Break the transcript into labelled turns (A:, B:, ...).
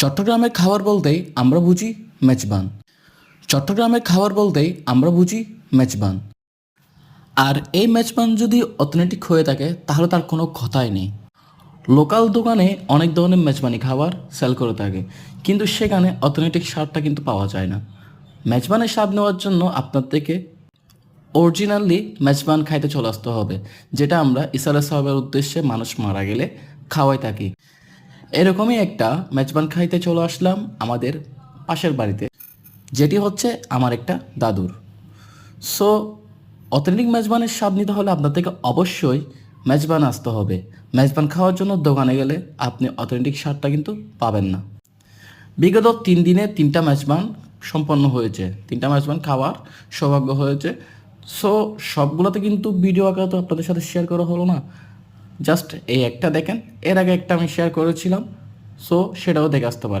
A: চট্টগ্রামের খাবার বলতেই আমরা বুঝি মেজবান। চট্টগ্রামের খাবার বলতেই আমরা বুঝি মেজবান। আর এই মেজবান যদি অথেন্টিক হয়ে থাকে, তাহলে তার কোনো কথাই নেই। লোকাল দোকানে অনেক ধরনের মেজবানি খাবার সেল করে থাকে, কিন্তু সেখানে অথেন্টিক স্বাদটা কিন্তু পাওয়া যায় না। মেজবানের স্বাদ নেওয়ার জন্য আপনার থেকে অরিজিনালি মেজবান খাইতে চলে আসতে হবে, যেটা আমরা ইসালা সাহেবের উদ্দেশ্যে মানুষ মারা গেলে খাওয়াই থাকি। এরকমই একটা মেজবান খাইতে চলে আসলাম আমাদের পাশের বাড়িতে, যেটি হচ্ছে আমার একটা দাদুর। সো অথেন্টিক মেজবানের স্বাদ নিতে হলে আপনার থেকে অবশ্যই মেজবান আসতে হবে। মেজবান খাওয়ার জন্য দোকানে গেলে আপনি অথেন্টিক স্বাদটা কিন্তু পাবেন না। বিগত তিন দিনে তিনটা মেজবান সম্পন্ন হয়েছে। তিনটা মেজবান খাওয়ার সৌভাগ্য হয়েছে। সো সবগুলোতে কিন্তু ভিডিও আঁকা তো আপনাদের সাথে শেয়ার করা হলো না। জাস্ট এই একটা দেখেন। এর আগে একটা আমি শেয়ার করেছিলাম। সো সেটাও দেখে আসতে পারেন।